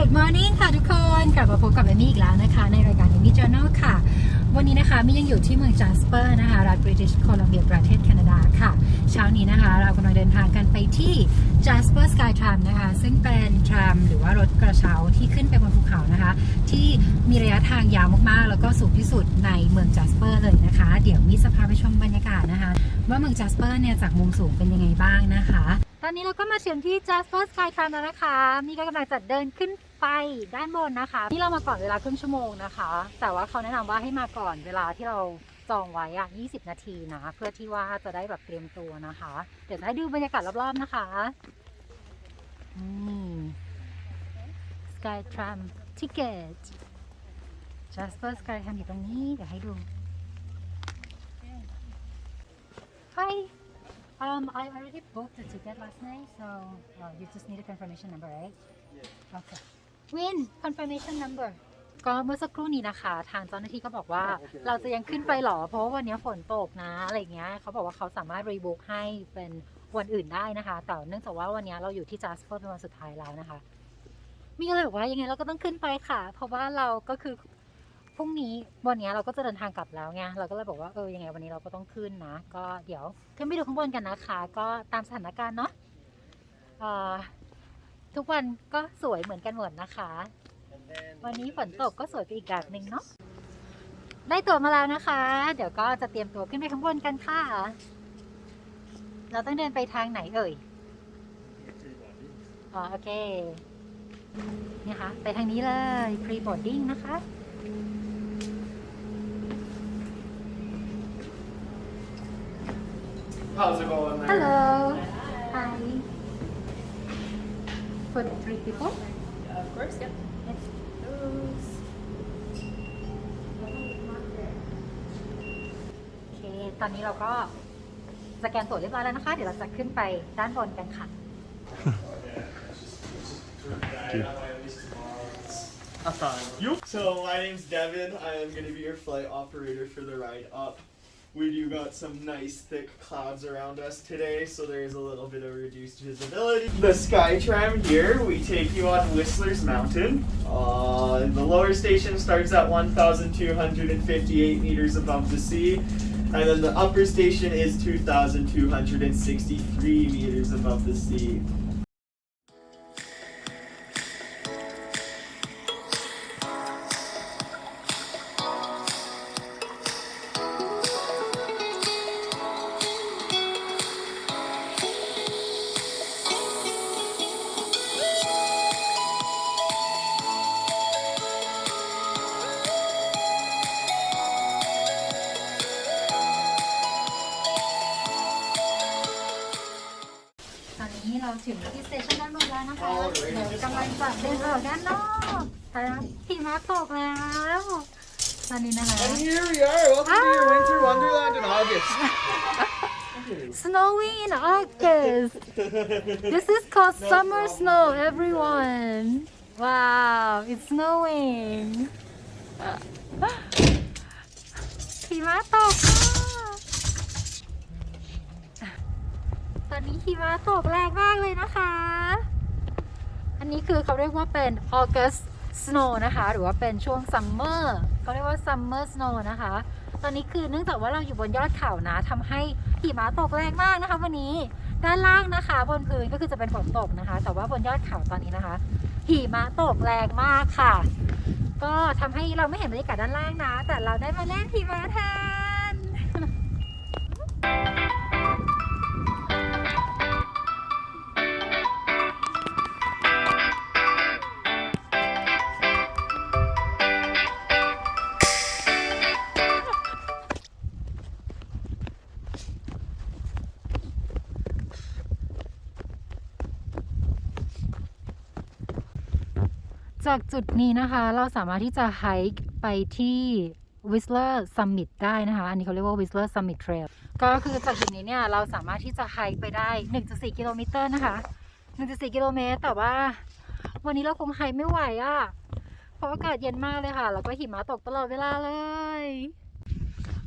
Good morning ค่ะทุกคนกลับมาพบกับเอมี่อีกแล้วนะคะ ในรายการ Amy Journal ค่ะ วันนี้นะคะมี่ยังอยู่ที่เมืองจัสเปอร์นะคะ รัฐบริติชโคลัมเบียประเทศแคนาดาค่ะ เช้านี้นะคะ เรากำลังเดินทางกันไปที่ Jasper Sky Tram นะคะ ซึ่งเป็นทรามหรือว่ารถกระเช้าที่ขึ้นไปบนภูเขานะคะ ที่มีระยะทางยาวมากๆ แล้วก็สูงที่สุดในเมืองจัสเปอร์เลยนะคะ เดี๋ยวมีจะพาไปชมบรรยากาศนะคะ ว่าเมืองจัสเปอร์เนี่ยจากมุมสูงเป็นยังไงบ้างนะคะ ตอนนี้เราก็มาถึงที่ Jasper Sky Tram แล้วนะคะ มีก็กำลังจะเดินขึ้น ไปด้านบนนะคะ นี่เรามาก่อนเวลาครึ่งชั่วโมงนะคะ แต่ว่าเขาแนะนำว่าให้มาก่อนเวลาที่เราจองไว้อะ20 นาทีนะ เพื่อที่ว่าจะได้แบบเตรียมตัวนะคะ เดี๋ยวจะให้ดูบรรยากาศรอบๆนะคะนี่ Sky Tram Ticket Jasper Sky Tram อยู่ตรงนี้ เดี๋ยวให้ดู Hi Um, I already booked the ticket last night, so uh, you just need a confirmation number, right? Okay. Win confirmation number. ก็เมื่อสักครู่นี้นะคะ ทางเจ้าหน้าที่ก็บอกว่า เราจะยังขึ้นไปหรอ เพราะว่าวันนี้ฝนตกนะอะไรเงี้ยเขาบอกว่าเขาสามารถรีบุ๊กให้เป็นวันอื่นได้นะคะ แต่เนื่องจากว่าวันนี้เราอยู่ที่จัสเปอร์เป็นวันสุดท้ายแล้วนะคะ มีก็เลยบอกว่ายังไงเราก็ต้องขึ้นไปค่ะ เพราะว่าเราก็คือพรุ่งนี้วันนี้เราก็จะเดินทางกลับแล้วไงเราก็เลยบอกว่าเออยังไงวันนี้เราก็ต้องขึ้นนะ ก็เดี๋ยวขึ้นไปดูข้างบนกันนะคะ ก็ตามสถานการณ์เนาะเอ่อ ทุกวันก็สวยเหมือนกันหมดนะคะ วันนี้ฝนตกก็สวยไปอีกแบบหนึ่งเนาะได้ตั๋วมาแล้วนะคะ เดี๋ยวก็จะเตรียมตัวขึ้นไปข้างบนกันค่ะ เราต้องเดินไปทางไหนเอ่ยอ๋อโอเคนี่ค่ะไปทางนี้เลย pre boarding นะคะ How's it going there? Hello Hi for three people Of course, yep. Yes. Those. โอเคตอนนี้เราก็สแกนตั๋วเรียบร้อยแล้วนะคะ เดี๋ยวเราจะขึ้นไปด้านบนกันค่ะ So my name's Devin. I am going to be your flight operator for the ride up. We do got some nice thick clouds around us today, so there's a little bit of reduced visibility. The Skytram here, we take you on Whistler's Mountain. Uh, the lower station starts at 1,258 meters above the sea, and then the upper station is 2,263 meters above the sea. ถึงที่สเตชันด้านบนแล้วนะคะ เดี๋ยวกำลังจะเดินออกด้านนอกแต่หิมะตกแล้ว ตอนนี้นะคะ And here we are. Welcome to your winter wonderland in August. Snowy in August This is called summer snow everyone Wow it's snowing หิมะตกค่ะ ตอนนี้หิมะตกแรงมากเลยนะคะ อันนี้คือเขาเรียกว่าเป็น August snow นะคะ หรือว่าเป็นช่วง summer เขาเรียกว่า summer snow นะคะ ตอนนี้คือเนื่องจากว่าเราอยู่บนยอดเขานะทำให้หิมะตกแรงมากนะคะวันนี้ ด้านล่างนะคะ บนพื้นก็คือจะเป็นฝนตกนะคะ แต่ว่าบนยอดเขาตอนนี้นะคะ หิมะตกแรงมากค่ะ ก็ทำให้เราไม่เห็นบรรยากาศด้านล่างนะ แต่เราได้มาเล่นหิมะแทน จากจุดนี้นะคะเราสามารถที่จะไฮค์ไปที่ Whistler Summit ได้นะคะ อันนี้เขาเรียกว่า Whistler Summit Trail ก็คือจากจุดนี้เนี่ยเราสามารถที่จะไฮค์ไปได้ 1.4 กิโลเมตรนะคะ 1.4 กิโลเมตร แต่ว่าวันนี้เราคงไฮไม่ไหวอะ่ะ เพราะอากาศเย็นมากเลยค่ะ แล้วก็หิมะตกตลอดเวลาเลย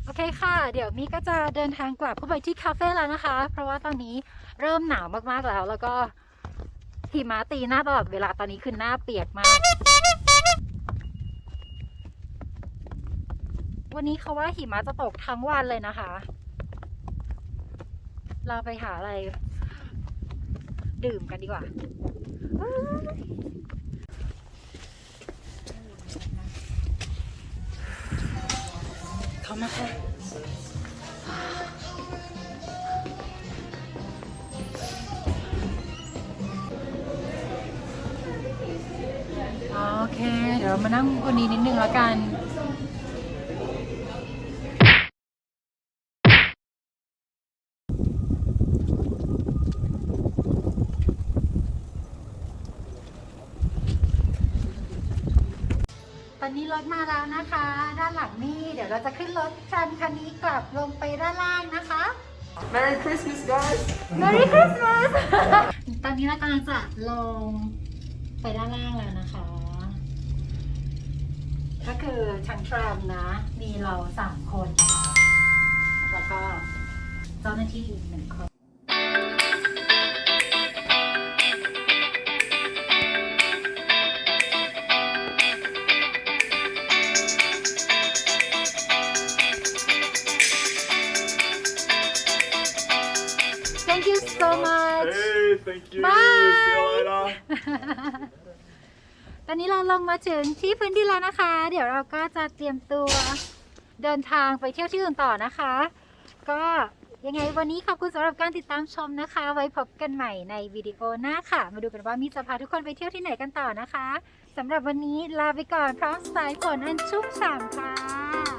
โอเคค่ะ เดี๋ยวมีก็จะเดินทางกลับเข้าไปที่คาเฟ่แล้วนะคะ เพราะว่าตอนนี้เริ่มหนาวมากๆแล้ว แล้วก็ หิมะตีหน้าตลอดเวลาตอนนี้คือหน้าเปียกมาก วันนี้เขาว่าหิมะจะตกทั้งวันเลยนะคะ เราไปหาอะไร ดื่มกันดีกว่าเข้ามาค่ะ เคเดี๋ยวเรามานั่งคนนี้นิดนึงแล้วกันตอนนี้รถมาแล้วนะคะ ด้านหลังนี่เดี๋ยวเราจะขึ้นรถคันคันนี้กลับลงไปด้านล่างนะคะ Merry Christmas, guys! Merry Christmas ตอนนี้เรากำลังจะลงไปด้านล่างแล้วนะคะ ก็คือทั้งทรัมนะ มีเราสามคนนะคะแล้วก็เจ้าหน้าที่อีกหนึ่งคน Thank you so much Hey, thank you. Bye. See you later. ตอนนี้เราลงมาถึงที่พื้นที่แล้วนะคะ เดี๋ยวเราก็จะเตรียมตัวเดินทางไปเที่ยวที่อื่นต่อนะคะ ก็ยังไงวันนี้ขอบคุณสำหรับการติดตามชมนะคะ ไว้พบกันใหม่ในวิดีโอหน้าค่ะ มาดูกันว่ามีจะพาทุกคนไปเที่ยวที่ไหนกันต่อนะคะสำหรับวันนี้ลาไปก่อนพร้อมสายฝนอันชุ่มฉ่ำค่ะ